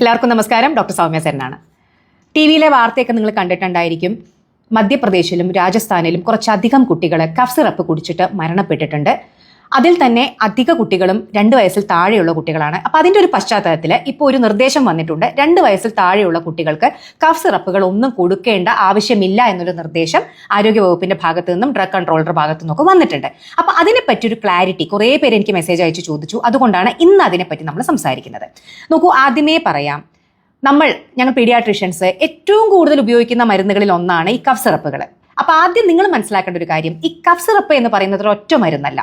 എല്ലാവർക്കും നമസ്കാരം. Doctor Soumya സെന്നാണ് T വിയിലെ വാർത്തയൊക്കെ നിങ്ങൾ കണ്ടിട്ടുണ്ടായിരിക്കും. മധ്യപ്രദേശിലും രാജസ്ഥാനിലും കുറച്ചധികം കുട്ടികൾ കഫ് സിറപ്പ് കുടിച്ചിട്ട് മരണപ്പെട്ടിട്ടുണ്ട്. അതിൽ തന്നെ അധിക കുട്ടികളും രണ്ട് വയസ്സിൽ താഴെയുള്ള കുട്ടികളാണ്. അപ്പോൾ അതിന്റെ ഒരു പശ്ചാത്തലത്തിൽ ഇപ്പോൾ ഒരു നിർദ്ദേശം വന്നിട്ടുണ്ട്. രണ്ട് വയസ്സിൽ താഴെയുള്ള കുട്ടികൾക്ക് കഫ് സിറപ്പുകൾ ഒന്നും കൊടുക്കേണ്ട ആവശ്യമില്ല എന്നൊരു നിർദ്ദേശം ആരോഗ്യവകുപ്പിന്റെ ഭാഗത്തു നിന്നും ഡ്രഗ് കൺട്രോളറുടെ ഭാഗത്തു നിന്നൊക്കെ വന്നിട്ടുണ്ട്. അപ്പോൾ അതിനെപ്പറ്റി ഒരു ക്ലാരിറ്റി കുറേ പേര് എനിക്ക് മെസ്സേജ് അയച്ചു ചോദിച്ചു. അതുകൊണ്ടാണ് ഇന്ന് അതിനെപ്പറ്റി നമ്മൾ സംസാരിക്കുന്നത്. നോക്കൂ ആദ്യമേ പറയാം. നമ്മൾ ഞങ്ങൾ പീഡിയാട്രീഷ്യൻസ് ഏറ്റവും കൂടുതൽ ഉപയോഗിക്കുന്ന മരുന്നുകളിൽ ഒന്നാണ് ഈ കഫ് സിറപ്പുകൾ അപ്പൊ ആദ്യം നിങ്ങൾ മനസ്സിലാക്കേണ്ട ഒരു കാര്യം ഈ കഫ് സിറപ്പ് എന്ന് പറയുന്നത് ഒറ്റ മരുന്നല്ല.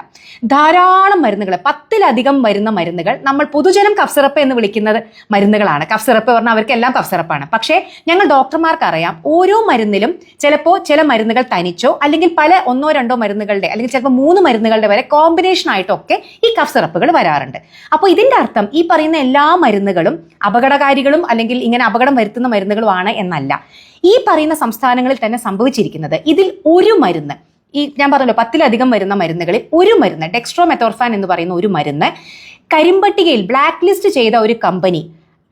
ധാരാളം മരുന്നുകൾ പത്തിലധികം വരുന്ന മരുന്നുകൾ നമ്മൾ പൊതുജനം കഫ് സിറപ്പ് എന്ന് വിളിക്കുന്നത് മരുന്നുകളാണ്. കഫ് സിറപ്പ് പറഞ്ഞാൽ അവർക്കെല്ലാം കഫ് സിറപ്പാണ് പക്ഷേ ഞങ്ങൾ ഡോക്ടർമാർക്ക് അറിയാം ഓരോ മരുന്നിലും ചിലപ്പോൾ ചില മരുന്നുകൾ തനിച്ചോ അല്ലെങ്കിൽ പല ഒന്നോ രണ്ടോ മരുന്നുകളുടെ അല്ലെങ്കിൽ ചിലപ്പോൾ മൂന്ന് മരുന്നുകളുടെ വരെ കോമ്പിനേഷൻ ആയിട്ടൊക്കെ ഈ കഫ് സിറപ്പുകൾ വരാറുണ്ട്. അപ്പോൾ ഇതിന്റെ അർത്ഥം ഈ പറയുന്ന എല്ലാ മരുന്നുകളും അപകടകാരികളും അല്ലെങ്കിൽ ഇങ്ങനെ അപകടം വരുത്തുന്ന മരുന്നുകളുമാണ് എന്നല്ല. ഈ പറയുന്ന സംസ്ഥാനങ്ങളിൽ തന്നെ സംഭവിച്ചിരിക്കുന്നത് ഇതിൽ ഒരു മരുന്ന് ഈ ഞാൻ പറഞ്ഞല്ലോ പത്തിലധികം വരുന്ന മരുന്നുകളിൽ ഒരു മരുന്ന് ഡെക്സ്ട്രോമെത്തോർഫാൻ എന്ന് പറയുന്ന ഒരു മരുന്ന് കരിമ്പട്ടികയിൽ ബ്ലാക്ക് ലിസ്റ്റ് ചെയ്ത ഒരു കമ്പനി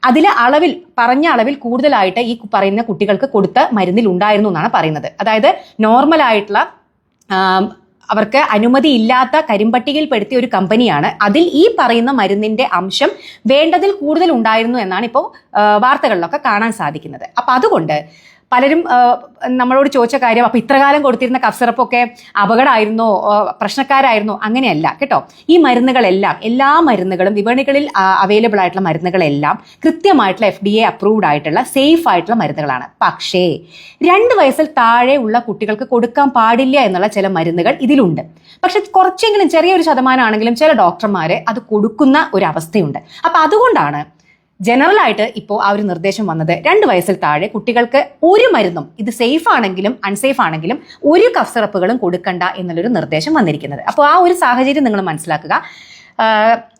അതിലെ അളവിൽ പറഞ്ഞ അളവിൽ കൂടുതലായിട്ട് ഈ പറയുന്ന കുട്ടികൾക്ക് കൊടുത്ത മരുന്നിൽ ഉണ്ടായിരുന്നു എന്നാണ് പറയുന്നത്. അതായത് നോർമൽ ആയിട്ടുള്ള അവർക്ക് അനുമതി ഇല്ലാത്ത കരിമ്പട്ടികയിൽ പെടുത്തിയ ഒരു കമ്പനിയാണ് അതിൽ ഈ പറയുന്ന മരുന്നിന്റെ അംശം വേണ്ടതിൽ കൂടുതൽ ഉണ്ടായിരുന്നു എന്നാണ് ഇപ്പോൾ വാർത്തകളിലൊക്കെ കാണാൻ സാധിക്കുന്നത്. അപ്പൊ അതുകൊണ്ട് പലരും നമ്മളോട് ചോദിച്ച കാര്യം അപ്പൊ ഇത്രകാലം കൊടുത്തിരുന്ന കഫ് സിറപ്പൊക്കെ അപകടമായിരുന്നോ പ്രശ്നക്കാരായിരുന്നു? അങ്ങനെയല്ല കേട്ടോ. ഈ മരുന്നുകളെല്ലാം എല്ലാ മരുന്നുകളും വിപണികളിൽ അവൈലബിൾ ആയിട്ടുള്ള മരുന്നുകളെല്ലാം കൃത്യമായിട്ടുള്ള എഫ് ഡി എ അപ്രൂവ്ഡ് ആയിട്ടുള്ള സേഫ് ആയിട്ടുള്ള മരുന്നുകളാണ്. പക്ഷേ രണ്ട് വയസ്സിൽ താഴെ ഉള്ള കുട്ടികൾക്ക് കൊടുക്കാൻ പാടില്ല എന്നുള്ള ചില മരുന്നുകൾ ഇതിലുണ്ട്. പക്ഷെ കുറച്ചെങ്കിലും ചെറിയൊരു ശതമാനമാണെങ്കിലും ചില ഡോക്ടർമാരെ അത് കൊടുക്കുന്ന ഒരു അവസ്ഥയുണ്ട് അപ്പൊ അതുകൊണ്ടാണ് ജനറൽ ആയിട്ട് ഇപ്പോൾ ആ ഒരു നിർദ്ദേശം വന്നത് രണ്ട് വയസ്സിൽ താഴെ കുട്ടികൾക്ക് ഒരു മരുന്നും ഇത് സേഫ് ആണെങ്കിലും അൺസേഫ് ആണെങ്കിലും ഒരു കഫ് സിറപ്പുകളും കൊടുക്കണ്ട എന്നുള്ളൊരു നിർദ്ദേശം വന്നിരിക്കുന്നത്. അപ്പോൾ ആ ഒരു സാഹചര്യം നിങ്ങൾ മനസ്സിലാക്കുക.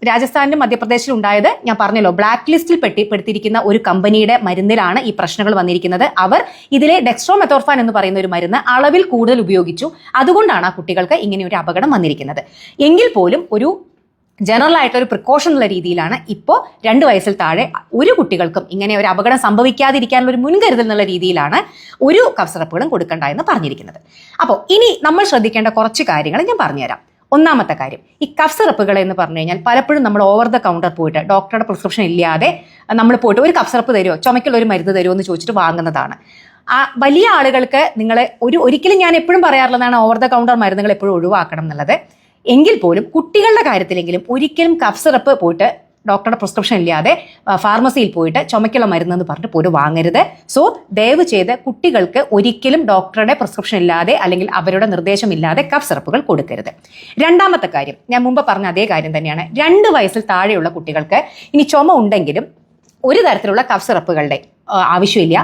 രാജസ്ഥാനിലും മധ്യപ്രദേശിലും ഉണ്ടായത് ഞാൻ പറഞ്ഞല്ലോ ബ്ലാക്ക് ലിസ്റ്റിൽ പെട്ടിപ്പെടുത്തിയിരിക്കുന്ന ഒരു കമ്പനിയുടെ മരുന്നിലാണ് ഈ പ്രശ്നങ്ങൾ വന്നിരിക്കുന്നത്. അവർ ഇതിലെ ഡെക്സ്ട്രോമെത്തോർഫാൻ എന്ന് പറയുന്ന ഒരു മരുന്ന് അളവിൽ കൂടുതൽ ഉപയോഗിച്ചു. അതുകൊണ്ടാണ് ആ കുട്ടികൾക്ക് ഇങ്ങനെ ഒരു അപകടം വന്നിരിക്കുന്നത്. എങ്കിൽ പോലും ഒരു ജനറൽ ആയിട്ടുള്ള ഒരു പ്രിക്കോഷൻ എന്നുള്ള രീതിയിലാണ് ഇപ്പോൾ രണ്ട് വയസ്സിൽ താഴെ ഒരു കുട്ടികൾക്കും ഇങ്ങനെ ഒരു അപകടം സംഭവിക്കാതിരിക്കാനുള്ള ഒരു മുൻകരുതൽ എന്നുള്ള രീതിയിലാണ് ഒരു കഫ് സിറപ്പുകളും കൊടുക്കണ്ട എന്ന് പറഞ്ഞിരിക്കുന്നത്. അപ്പോൾ ഇനി നമ്മൾ ശ്രദ്ധിക്കേണ്ട കുറച്ച് കാര്യങ്ങൾ ഞാൻ പറഞ്ഞുതരാം. ഒന്നാമത്തെ കാര്യം ഈ കഫ് സിറപ്പുകൾ എന്ന് പറഞ്ഞു കഴിഞ്ഞാൽ പലപ്പോഴും നമ്മൾ ഓവർ ദ കൗണ്ടർ പോയിട്ട് ഡോക്ടറുടെ പ്രിസ്ക്രിപ്ഷൻ ഇല്ലാതെ നമ്മൾ പോയിട്ട് ഒരു കഫ് സിറപ്പ് തരുമോ ചുമക്കുള്ള ഒരു മരുന്ന് തരുമോ എന്ന് ചോദിച്ചിട്ട് വാങ്ങുന്നതാണ്. ആ വലിയ ആളുകൾക്ക് നിങ്ങൾ ഒരു ഒരിക്കലും ഞാൻ എപ്പോഴും പറയാറുള്ളതാണ് ഓവർ ദ കൗണ്ടർ മരുന്നുകൾ എപ്പോഴും ഒഴിവാക്കണം എന്നുള്ളത്. എങ്കിൽ പോലും കുട്ടികളുടെ കാര്യത്തിലെങ്കിലും ഒരിക്കലും കഫ് സിറപ്പ് പോയിട്ട് ഡോക്ടറുടെ പ്രിസ്ക്രിപ്ഷൻ ഇല്ലാതെ ഫാർമസിയിൽ പോയിട്ട് ചുമക്കുള്ള മരുന്ന് എന്ന് പറഞ്ഞിട്ട് പോലും വാങ്ങരുത്. സോ ദയവ് ചെയ്ത് കുട്ടികൾക്ക് ഒരിക്കലും ഡോക്ടറുടെ പ്രിസ്ക്രിപ്ഷൻ ഇല്ലാതെ അല്ലെങ്കിൽ അവരുടെ നിർദ്ദേശം ഇല്ലാതെ കഫ് സിറപ്പുകൾ കൊടുക്കരുത്. രണ്ടാമത്തെ കാര്യം ഞാൻ മുമ്പ് പറഞ്ഞ അതേ കാര്യം തന്നെയാണ്. രണ്ട് വയസ്സിൽ താഴെയുള്ള കുട്ടികൾക്ക് ഇനി ചുമ ഉണ്ടെങ്കിലും ഒരു തരത്തിലുള്ള കഫ് സിറപ്പുകളുടെ ആവശ്യമില്ല.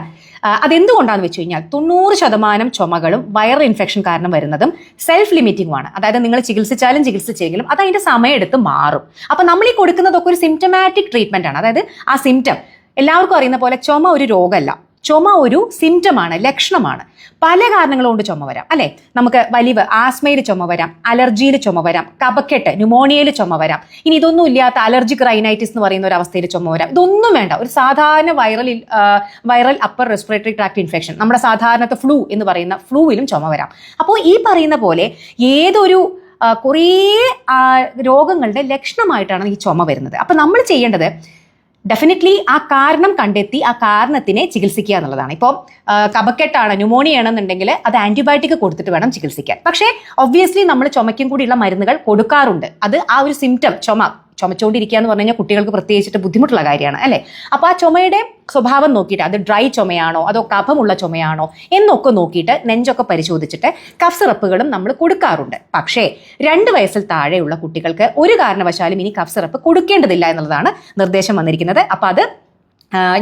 അതെന്തുകൊണ്ടാന്ന് വെച്ച് കഴിഞ്ഞാൽ തൊണ്ണൂറ് ശതമാനം ചുമകളും വൈറൽ ഇൻഫെക്ഷൻ കാരണം വരുന്നതും സെൽഫ് ലിമിറ്റിംഗ് ആണ്. അതായത് നിങ്ങൾ ചികിത്സിച്ചാലും ചികിത്സിച്ചെങ്കിലും അത് അതിന്റെ സമയമെടുത്ത് മാറും. അപ്പൊ നമ്മൾ ഈ കൊടുക്കുന്നതൊക്കെ ഒരു സിംറ്റമാറ്റിക് ട്രീറ്റ്മെന്റ് ആണ്. അതായത് ആ സിംറ്റം എല്ലാവർക്കും അറിയുന്ന പോലെ ചുമ ഒരു രോഗമല്ല. ചുമ ഒരു സിംറ്റമാണ് ലക്ഷണമാണ്. പല കാരണങ്ങൾ കൊണ്ട് ചുമ വരാം അല്ലെ? നമുക്ക് വലിവ് ആസ്മയിൽ ചുമ വരാം അലർജിയിൽ ചുമ വരാം കപക്കെട്ട് ന്യൂമോണിയയിൽ ചുമ വരാം. ഇനി ഇതൊന്നും ഇല്ലാത്ത അലർജിക് റൈനൈറ്റിസ് എന്ന് പറയുന്ന ഒരു അവസ്ഥയിൽ ചുമ വരാം. ഇതൊന്നും വേണ്ട. ഒരു സാധാരണ viral viral upper respiratory tract infection നമ്മുടെ സാധാരണത്തെ ഫ്ലൂ എന്ന് പറയുന്ന ഫ്ലൂവിലും ചുമ വരാം. അപ്പോൾ ഈ പറയുന്ന പോലെ ഏതൊരു കുറേ രോഗങ്ങളുടെ ലക്ഷണമായിട്ടാണ് ഈ ചുമ വരുന്നത്. അപ്പൊ നമ്മൾ ചെയ്യേണ്ടത് ഡെഫിനറ്റ്ലി ആ കാരണം കണ്ടെത്തി ആ കാരണത്തിനെ ചികിത്സിക്കുക എന്നുള്ളതാണ്. ഇപ്പോൾ കപക്കെട്ടാണ് ന്യൂമോണിയ ആണെന്നുണ്ടെങ്കിൽ അത് ആന്റിബയോട്ടിക് കൊടുത്തിട്ട് വേണം ചികിത്സിക്കാൻ. പക്ഷേ ഒബ്വിയസ്ലി നമ്മൾ ചുമയ്ക്കും കൂടിയുള്ള മരുന്നുകൾ കൊടുക്കാറുണ്ട്. അത് ആ ഒരു സിംറ്റം ചുമ ചുമച്ചുകൊണ്ടിരിക്കുക എന്ന് പറഞ്ഞു കഴിഞ്ഞാൽ കുട്ടികൾക്ക് പ്രത്യേകിച്ചിട്ട് ബുദ്ധിമുട്ടുള്ള കാര്യമാണ് അല്ലേ? അപ്പോൾ ആ ചുമയുടെ സ്വഭാവം നോക്കിയിട്ട് അത് ഡ്രൈ ചുമയാണോ അതോ കഫമുള്ള ചുമയാണോ എന്നൊക്കെ നോക്കിയിട്ട് നെഞ്ചൊക്കെ പരിശോധിച്ചിട്ട് കഫ് സിറപ്പുകളും നമ്മൾ കൊടുക്കാറുണ്ട്. പക്ഷേ രണ്ട് വയസ്സിൽ താഴെയുള്ള കുട്ടികൾക്ക് ഒരു കാരണവശാലും ഇനി കഫ് സിറപ്പ് കൊടുക്കേണ്ടതില്ല എന്നുള്ളതാണ് നിർദ്ദേശം വന്നിരിക്കുന്നത്. അപ്പോൾ അത്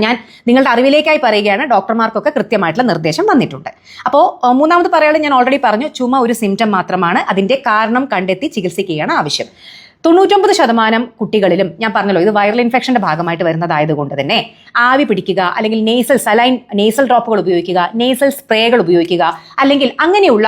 ഞാൻ നിങ്ങളുടെ അറിവിലേക്കായി പറയുകയാണ് ഡോക്ടർമാർക്കൊക്കെ കൃത്യമായിട്ടുള്ള നിർദ്ദേശം വന്നിട്ടുണ്ട്. അപ്പോൾ മൂന്നാമത് പറയാനുള്ളത് ഞാൻ ഓൾറെഡി പറഞ്ഞു ചുമ ഒരു സിംറ്റം മാത്രമാണ് അതിന്റെ കാരണം കണ്ടെത്തി ചികിത്സിക്കുകയാണ് ആവശ്യം. തൊണ്ണൂറ്റൊമ്പത് ശതമാനം കുട്ടികളിലും ഞാൻ പറഞ്ഞല്ലോ ഇത് വൈറൽ ഇൻഫെക്ഷന്റെ ഭാഗമായിട്ട് വരുന്നതായതുകൊണ്ട് തന്നെ ആവി പിടിക്കുക അല്ലെങ്കിൽ നേസൽ സലൈൻ നേസൽ ഡ്രോപ്പുകൾ ഉപയോഗിക്കുക നേസൽ സ്പ്രേകൾ ഉപയോഗിക്കുക അല്ലെങ്കിൽ അങ്ങനെയുള്ള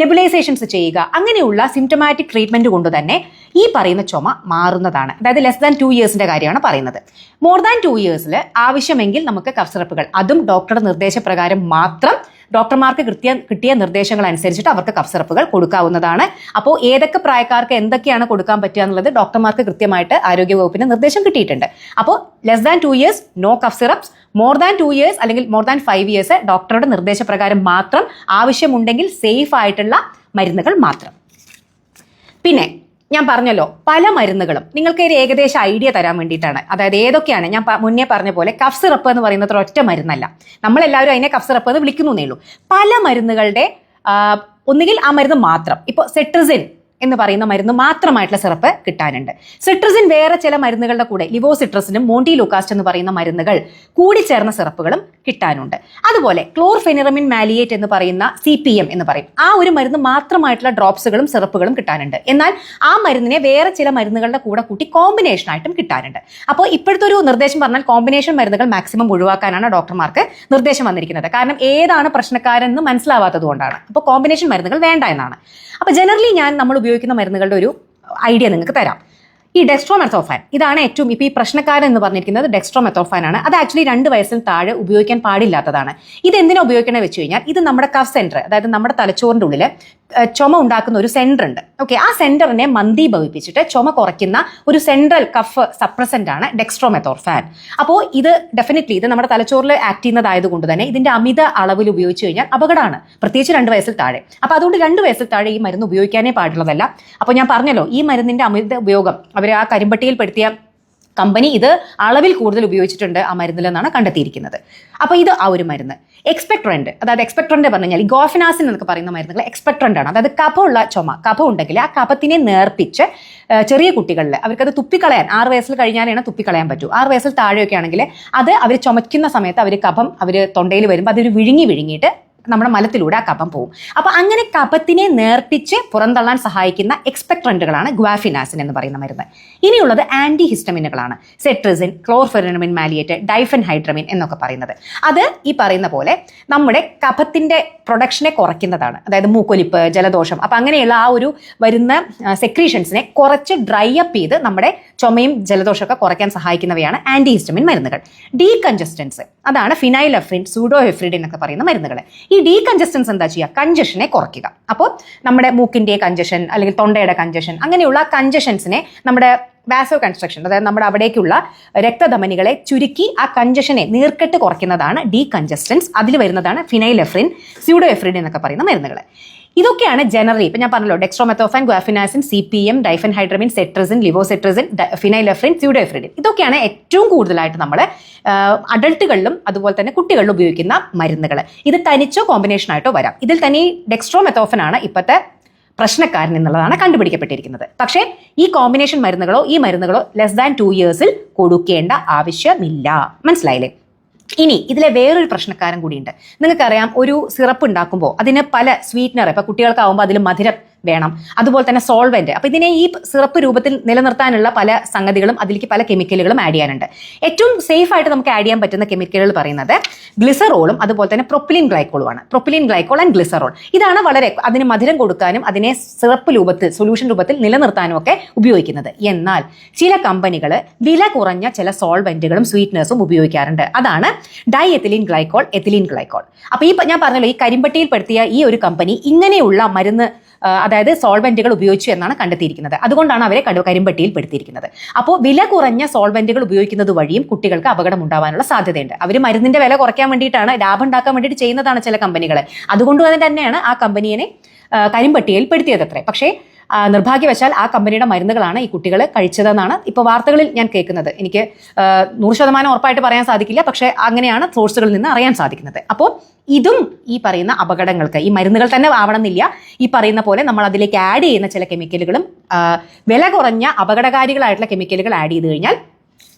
നെബുലൈസേഷൻസ് ചെയ്യുക അങ്ങനെയുള്ള സിംറ്റമാറ്റിക് ട്രീറ്റ്മെന്റ് കൊണ്ട് തന്നെ ഈ പറയുന്ന ചുമ മാറുന്നതാണ്. അതായത് ലെസ് ദാൻ ടു ഇയേഴ്സിന്റെ കാര്യമാണ് പറയുന്നത്. മോർ ദാൻ ടു ഇയേഴ്സിൽ ആവശ്യമെങ്കിൽ നമുക്ക് കഫ് സിറപ്പുകൾ അതും ഡോക്ടറുടെ നിർദ്ദേശപ്രകാരം മാത്രം ഡോക്ടർമാർക്ക് കൃത്യ കിട്ടിയ നിർദ്ദേശങ്ങൾ അനുസരിച്ചിട്ട് അവർക്ക് കഫ് സിറപ്പുകൾ കൊടുക്കാവുന്നതാണ്. അപ്പോൾ ഏതൊക്കെ പ്രായക്കാർക്ക് എന്തൊക്കെയാണ് കൊടുക്കാൻ പറ്റുക എന്നുള്ളത് ഡോക്ടർമാർക്ക് കൃത്യമായിട്ട് ആരോഗ്യ ആരോഗ്യവകുപ്പിന്റെ നിർദ്ദേശം കിട്ടിയിട്ടുണ്ട്. അപ്പോൾ less than two years no cough syrups more than two years അല്ലെങ്കിൽ മോർ ദാൻ ഫൈവ് ഇയേഴ്സ് ഡോക്ടറുടെ നിർദ്ദേശപ്രകാരം മാത്രം ആവശ്യമുണ്ടെങ്കിൽ സേഫ് ആയിട്ടുള്ള മരുന്നുകൾ മാത്രം. പിന്നെ ഞാൻ പറഞ്ഞല്ലോ പല മരുന്നുകളും. നിങ്ങൾക്ക് ഒരു ഏകദേശം ഐഡിയ തരാൻ വേണ്ടിയിട്ടാണ്. അതായത് ഏതൊക്കെയാണ്? ഞാൻ മുന്നേ പറഞ്ഞ പോലെ കഫ് സിറപ്പ് എന്ന് പറയുന്നത് ഒറ്റ മരുന്നല്ല. നമ്മളെല്ലാവരും അതിനെ കഫ് സിറപ്പ് എന്ന് വിളിക്കുന്നേ ഉള്ളൂ. പല മരുന്നുകളുടെ ഒന്നുകിൽ ആ മരുന്ന് മാത്രം. ഇപ്പോൾ സെട്രിസിൻ എന്ന് പറയുന്ന മരുന്ന് മാത്രമായിട്ടുള്ള സിറപ്പ് കിട്ടാനുണ്ട്. സിട്രസിൻ വേറെ ചില മരുന്നുകളുടെ കൂടെ ലിവോസിട്രസിനും മോണ്ടി ലൂക്കാസ്റ്റ് എന്ന് പറയുന്ന മരുന്നുകൾ കൂടി ചേർന്ന സിറപ്പുകളും കിട്ടാനുണ്ട്. അതുപോലെ ക്ലോർഫെനിറമിൻ മാലിയേറ്റ് എന്ന് പറയുന്ന സി പി എം എന്ന് പറയും. ആ ഒരു മരുന്ന് മാത്രമായിട്ടുള്ള ഡ്രോപ്സുകളും സിറപ്പുകളും കിട്ടാനുണ്ട്. എന്നാൽ ആ മരുന്നിനെ വേറെ ചില മരുന്നുകളുടെ കൂടെ കൂട്ടി കോമ്പിനേഷൻ ആയിട്ടും കിട്ടാനുണ്ട്. അപ്പോൾ ഇപ്പോഴത്തെ ഒരു നിർദ്ദേശം പറഞ്ഞാൽ കോമ്പിനേഷൻ മരുന്നുകൾ മാക്സിമം ഒഴിവാക്കാനാണ് ഡോക്ടർമാർക്ക് നിർദ്ദേശം വന്നിരിക്കുന്നത്. കാരണം ഏതാണ് പ്രശ്നക്കാരെന്ന് മനസ്സിലാവാത്തത് കൊണ്ടാണ്. അപ്പോൾ കോമ്പിനേഷൻ മരുന്നുകൾ വേണ്ട എന്നാണ്. അപ്പോൾ ജനറലി ഞാൻ നമ്മൾ ഉപയോഗിക്കുന്ന മരുന്നുകളുടെ ഒരു ഐഡിയ നിങ്ങൾക്ക് തരാം. ഈ ഡെക്സ്ട്രോമെത്തോഫാൻ ഇതാണ് ഏറ്റവും ഇപ്പോൾ ഈ പ്രശ്നക്കാരൻ എന്ന് പറഞ്ഞിരിക്കുന്നത് ഡെക്സ്ട്രോമെത്തോഫാൻ ആണ്. അത് ആക്ച്വലി രണ്ട് വയസ്സിന് താഴെ ഉപയോഗിക്കാൻ പാടില്ലാത്തതാണ്. ഇത് എന്തിനാ ഉപയോഗിക്കണേ വെച്ച് കഴിഞ്ഞാൽ ഇത് നമ്മുടെ കഫ് സെന്റർ അതായത് നമ്മുടെ തലച്ചോറിന്റെ ഉള്ളിൽ ചുമ ഉണ്ടാക്കുന്ന ഒരു സെന്റർ ഉണ്ട്. ഓക്കെ ആ സെന്ററിനെ മന്ദീഭവിപ്പിച്ചിട്ട് ചുമ കുറയ്ക്കുന്ന ഒരു സെൻട്രൽ കഫ് സപ്രസന്റ് ആണ് ഡെക്സ്ട്രോമെത്തോർഫാൻ അപ്പോൾ ഇത് ഡെഫിനറ്റ്ലി ഇത് നമ്മുടെ തലച്ചോറിൽ ആക്ട് ചെയ്യുന്നതായത് കൊണ്ട് തന്നെ ഇതിന്റെ അമിത അളവിൽ ഉപയോഗിച്ച് കഴിഞ്ഞാൽ അപകടമാണ്. പ്രത്യേകിച്ച് രണ്ട് വയസ്സിൽ താഴെ. അപ്പോൾ അതുകൊണ്ട് രണ്ട് വയസ്സിൽ താഴെ ഈ മരുന്ന് ഉപയോഗിക്കാനേ പാടുള്ളതല്ല. അപ്പോൾ ഞാൻ പറഞ്ഞല്ലോ ഈ മരുന്നിന്റെ അമിത ഉപയോഗം അവർ ആ കരിമ്പട്ടിയിൽ കരിമ്പട്ടിയിൽപ്പെടുത്തിയ കമ്പനി ഇത് അളവിൽ കൂടുതൽ ഉപയോഗിച്ചിട്ടുണ്ട് ആ മരുന്നിലെന്നാണ് കണ്ടെത്തിയിരിക്കുന്നത്. അപ്പോൾ ഇത് ആ ഒരു മരുന്ന്. എക്സ്പെക്ട്രന്റ് അതായത് എക്സ്പെക്ട്രന്റ് പറഞ്ഞു കഴിഞ്ഞാൽ ഗോഫിനാസിൻ എന്നൊക്കെ പറയുന്ന മരുന്നുകൾ എക്സ്പെക്ട്രന്റ് ആണ്. അതായത് കഫമുള്ള ചുമ കഫം ഉണ്ടെങ്കിൽ ആ കഫത്തിനെ നേർപ്പിച്ച് ചെറിയ കുട്ടികളിൽ അവർക്കത് തുപ്പിക്കളയാൻ ആറ് വയസ്സിൽ കഴിഞ്ഞാലാണ് തുപ്പിക്കളയാൻ പറ്റൂ. ആറ് വയസ്സിൽ താഴെയൊക്കെ ആണെങ്കിൽ അത് അവർ ചുമയ്ക്കുന്ന സമയത്ത് അവർ കഫം അവർ തൊണ്ടയിൽ വരുമ്പോൾ അതൊരു വിഴുങ്ങി വിഴുങ്ങിയിട്ട് നമ്മുടെ മലത്തിലൂടെ ആ കപം പോവും. അപ്പൊ അങ്ങനെ കപത്തിനെ നേർപ്പിച്ച് പുറന്തള്ളാൻ സഹായിക്കുന്ന എക്സ്പെക്ട്രന്റുകളാണ് ഗ്വാഫിനാസിൻ എന്ന് പറയുന്ന മരുന്ന്. ഇനിയുള്ളത് ആന്റി ഹിസ്റ്റമിനുകളാണ് സെട്രിസിൻ ക്ലോർഫെറിനമിൻ മാലിയേറ്റ് ഡൈഫൻ ഹൈഡ്രമിൻ എന്നൊക്കെ പറയുന്നത്. അത് ഈ പറയുന്ന പോലെ നമ്മുടെ കപത്തിന്റെ പ്രൊഡക്ഷനെ കുറയ്ക്കുന്നതാണ്. അതായത് മൂക്കൊലിപ്പ് ജലദോഷം അപ്പൊ അങ്ങനെയുള്ള ആ ഒരു വരുന്ന സെക്രീഷൻസിനെ കുറച്ച് ഡ്രൈ അപ്പ് ചെയ്ത് നമ്മുടെ ചുമയും ജലദോഷമൊക്കെ കുറയ്ക്കാൻ സഹായിക്കുന്നവയാണ് ആന്റി ഹിസ്റ്റമിൻ മരുന്നുകൾ. ഡീകൺജസ്റ്റൻസ് അതാണ് ഫിനൈലഫ്രിൻ സൂഡോഹെഫ്രിഡിൻ എന്നൊക്കെ പറയുന്ന മരുന്നുകൾ. ഈ ഡീ കഞ്ചസ്റ്റൻസ് എന്താ ചെയ്യുക? കഞ്ചഷനെ കുറയ്ക്കുക. അപ്പോൾ നമ്മുടെ മൂക്കിന്റെ കഞ്ചഷൻ അല്ലെങ്കിൽ തൊണ്ടയുടെ കഞ്ചഷൻ അങ്ങനെയുള്ള കഞ്ചഷൻസിനെ നമ്മുടെ വാസോ കൺസ്ട്രക്ഷൻ അതായത് നമ്മുടെ അവിടേക്കുള്ള രക്തധമനികളെ ചുരുക്കി ആ കഞ്ചഷനെ നീർക്കെട്ട് കുറയ്ക്കുന്നതാണ് ഡീ കഞ്ചസ്റ്റൻസ് അതിൽ വരുന്നതാണ് ഫിനൈലെഫ്രിൻ സ്യൂഡോഎഫ്രിൻ എന്നൊക്കെ പറയുന്ന മരുന്നുകൾ. ഇതൊക്കെയാണ് ജനറലി ഇപ്പം ഞാൻ പറഞ്ഞല്ലോ dextromethorphan guaifenesin C P M diphenhydramine cetirizine levocetirizine phenylephrine pseudoephedrine ഇതൊക്കെയാണ് ഏറ്റവും കൂടുതലായിട്ട് നമ്മൾ അഡൾട്ടുകളിലും അതുപോലെ തന്നെ കുട്ടികളിലും ഉപയോഗിക്കുന്ന മരുന്നുകൾ ഇത് തനിച്ചോ കോമ്പിനേഷൻ ആയിട്ടോ വരാം. ഇതിൽ തന്നെ ഡെക്സ്ട്രോമെത്തോഫൻ ആണ് ഇപ്പോഴത്തെ പ്രശ്നക്കാരൻ എന്നുള്ളതാണ് കണ്ടുപിടിക്കപ്പെട്ടിരിക്കുന്നത്. പക്ഷേ ഈ കോമ്പിനേഷൻ മരുന്നുകളോ ഈ മരുന്നുകളോ ലെസ് ദാൻ ടു ഇയേഴ്സിൽ കൊടുക്കേണ്ട ആവശ്യമില്ല. മനസ്സിലായില്ലേ? ഇനി ഇതിലെ വേറൊരു പ്രശ്നക്കാരൻ കൂടിയുണ്ട്. നിങ്ങൾക്കറിയാം ഒരു സിറപ്പ് ഉണ്ടാക്കുമ്പോൾ അതിന് പല സ്വീറ്റ്നർ ഇപ്പൊ കുട്ടികൾക്കാവുമ്പോൾ അതിൽ മധുരം വേണം. അതുപോലെ തന്നെ സോൾവെന്റ് അപ്പൊ ഇതിനെ ഈ സിറപ്പ് രൂപത്തിൽ നിലനിർത്താനുള്ള പല സംഗതികളും അതിലേക്ക് പല കെമിക്കലുകളും ആഡ് ചെയ്യാനുണ്ട്. ഏറ്റവും സേഫ് ആയിട്ട് നമുക്ക് ആഡ് ചെയ്യാൻ പറ്റുന്ന കെമിക്കലുകൾ പറയുന്നത് ഗ്ലിസറോളും അതുപോലെ തന്നെ പ്രൊപ്പിലിൻ ഗ്ലൈക്കോളുമാണ് പ്രൊപ്പിലിൻ ഗ്ലൈക്കോൾ ആൻഡ് ഗ്ലിസറോൾ ഇതാണ് വളരെ അതിന് മധുരം കൊടുക്കാനും അതിനെ സിറപ്പ് രൂപത്തിൽ സൊല്യൂഷൻ രൂപത്തിൽ നിലനിർത്താനും ഒക്കെ ഉപയോഗിക്കുന്നത്. എന്നാൽ ചില കമ്പനികൾ വില കുറഞ്ഞ ചില സോൾവെന്റുകളും സ്വീറ്റ്നേഴ്സും ഉപയോഗിക്കാറുണ്ട്. അതാണ് diethylene glycol ethylene glycol അപ്പൊ ഈ ഞാൻ പറഞ്ഞല്ലോ ഈ കരിമ്പട്ടിയിൽ പെടുത്തിയ ഈ ഒരു കമ്പനി ഇങ്ങനെയുള്ള മരുന്ന് അതായത് സോൾവെന്റുകൾ ഉപയോഗിച്ചു എന്നാണ് കണ്ടെത്തിയിരിക്കുന്നത്. അതുകൊണ്ടാണ് അവരെ കടു കരിമ്പട്ടിയിൽ പെടുത്തിയിരിക്കുന്നത് അപ്പോൾ വില കുറഞ്ഞ സോൾവെന്റുകൾ ഉപയോഗിക്കുന്നത് വഴിയും കുട്ടികൾക്ക് അപകടം ഉണ്ടാവാനുള്ള സാധ്യതയുണ്ട്. അവർ മരുന്നിന്റെ വില കുറയ്ക്കാൻ വേണ്ടിയിട്ടാണ് ലാഭം ഉണ്ടാക്കാൻ വേണ്ടിയിട്ട് ചെയ്യുന്നതാണ് ചില കമ്പനികൾ അതുകൊണ്ട് തന്നെയാണ് ആ കമ്പനിയെ കരിമ്പട്ടിയിൽ പെടുത്തിയത് അത്രേ. പക്ഷേ നിർഭാഗ്യവശാൽ ആ കമ്പനിയുടെ മരുന്നുകളാണ് ഈ കുട്ടികൾ കഴിച്ചതെന്നാണ് ഇപ്പോൾ വാർത്തകളിൽ ഞാൻ കേൾക്കുന്നത്. എനിക്ക് നൂറ് ശതമാനം ഉറപ്പായിട്ട് പറയാൻ സാധിക്കില്ല പക്ഷേ അങ്ങനെയാണ് സോഴ്സുകളിൽ നിന്ന് അറിയാൻ സാധിക്കുന്നത്. അപ്പോൾ ഇതും ഈ പറയുന്ന അപകടങ്ങൾക്ക് ഈ മരുന്നുകൾ തന്നെ ആവണമെന്നില്ല. ഈ പറയുന്ന പോലെ നമ്മൾ അതിലേക്ക് ആഡ് ചെയ്യുന്ന ചില കെമിക്കലുകളും വില കുറഞ്ഞ അപകടകാരികളായിട്ടുള്ള കെമിക്കലുകൾ ആഡ് ചെയ്ത് കഴിഞ്ഞാൽ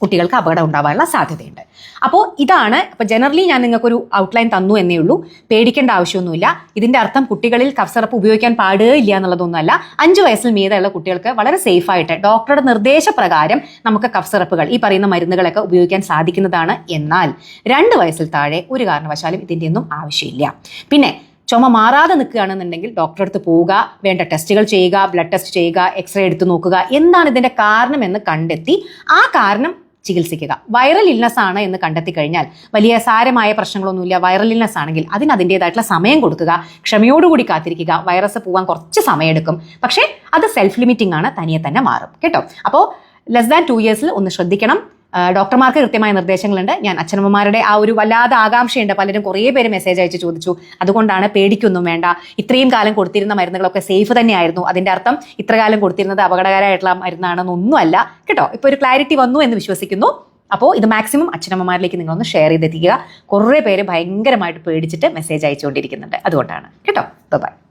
കുട്ടികൾക്ക് അപകടം ഉണ്ടാവാനുള്ള സാധ്യതയുണ്ട്. അപ്പോൾ ഇതാണ് ഇപ്പോൾ ജനറലി ഞാൻ നിങ്ങൾക്കൊരു ഔട്ട്ലൈൻ തന്നു എന്നേ ഉള്ളൂ. പേടിക്കേണ്ട ആവശ്യമൊന്നുമില്ല. ഇതിന്റെ അർത്ഥം കുട്ടികളിൽ കഫ്സറപ്പ് ഉപയോഗിക്കാൻ പാടില്ല എന്നുള്ളതൊന്നുമല്ല. അഞ്ച് വയസ്സിൽ മീതെയുള്ള കുട്ടികൾക്ക് വളരെ സേഫ് ആയിട്ട് ഡോക്ടറുടെ നിർദ്ദേശപ്രകാരം നമുക്ക് കഫ്സറപ്പുകൾ ഈ പറയുന്ന മരുന്നുകളൊക്കെ ഉപയോഗിക്കാൻ സാധിക്കുന്നതാണ് എന്നാൽ രണ്ട് വയസ്സിൽ താഴെ ഒരു കാരണവശാലും ഇതിന്റെ ഒന്നും ആവശ്യമില്ല. പിന്നെ ചുമ മാറാതെ നിൽക്കുകയാണെന്നുണ്ടെങ്കിൽ ഡോക്ടറെ അടുത്ത് പോവുക വേണ്ട ടെസ്റ്റുകൾ ചെയ്യുക ബ്ലഡ് ടെസ്റ്റ് ചെയ്യുക എക്സ്റേ എടുത്ത് നോക്കുക എന്താണ് ഇതിന്റെ കാരണം എന്ന് കണ്ടെത്തി ആ കാരണം ചികിത്സിക്കുക. വൈറൽ ഇൽനസ് ആണ് എന്ന് കണ്ടെത്തി കഴിഞ്ഞാൽ വലിയ സാരമായ പ്രശ്നങ്ങളൊന്നുമില്ല. വൈറൽ ഇൽനസ് ആണെങ്കിൽ അതിന് അതിന്റെതായിട്ടുള്ള സമയം കൊടുക്കുക. ക്ഷമയോടുകൂടി കാത്തിരിക്കുക. വൈറസ് പോകാൻ കുറച്ച് സമയമെടുക്കും. പക്ഷേ അത് സെൽഫ് ലിമിറ്റിംഗ് ആണ്. തനിയെ തന്നെ മാറും. കേട്ടോ? അപ്പോൾ ലെസ് ദാൻ ടു ഇയേഴ്സിൽ ഒന്ന് ശ്രദ്ധിക്കണം. ഡോക്ടർമാർക്ക് കൃത്യമായ നിർദ്ദേശങ്ങളുണ്ട്. ഞാൻ അച്ഛനമ്മമാരുടെ ആ ഒരു വല്ലാതെ ആകാംക്ഷയുണ്ട്. പലരും കുറേ പേര് മെസ്സേജ് അയച്ച് ചോദിച്ചു. അതുകൊണ്ടാണ് പേടിക്കൊന്നും വേണ്ട. ഇത്രയും കാലം കൊടുത്തിരുന്ന മരുന്നുകളൊക്കെ സേഫ് തന്നെയായിരുന്നു. അതിന്റെ അർത്ഥം ഇത്ര കാലം കൊടുത്തിരുന്നത് അപകടകരമായിട്ടുള്ള മരുന്നാണെന്നൊന്നുമല്ല കേട്ടോ? ഇപ്പോൾ ഒരു ക്ലാരിറ്റി വന്നു എന്ന് വിശ്വസിക്കുന്നു. അപ്പോൾ ഇത് മാക്സിമം അച്ഛനമ്മമാരിലേക്ക് നിങ്ങളൊന്ന് ഷെയർ ചെയ്തെത്തിക്കുക. കുറേ പേര് ഭയങ്കരമായിട്ട് പേടിച്ചിട്ട് മെസ്സേജ് അയച്ചുകൊണ്ടിരിക്കുന്നുണ്ട്. അതുകൊണ്ടാണ്. കേട്ടോ? ബൈ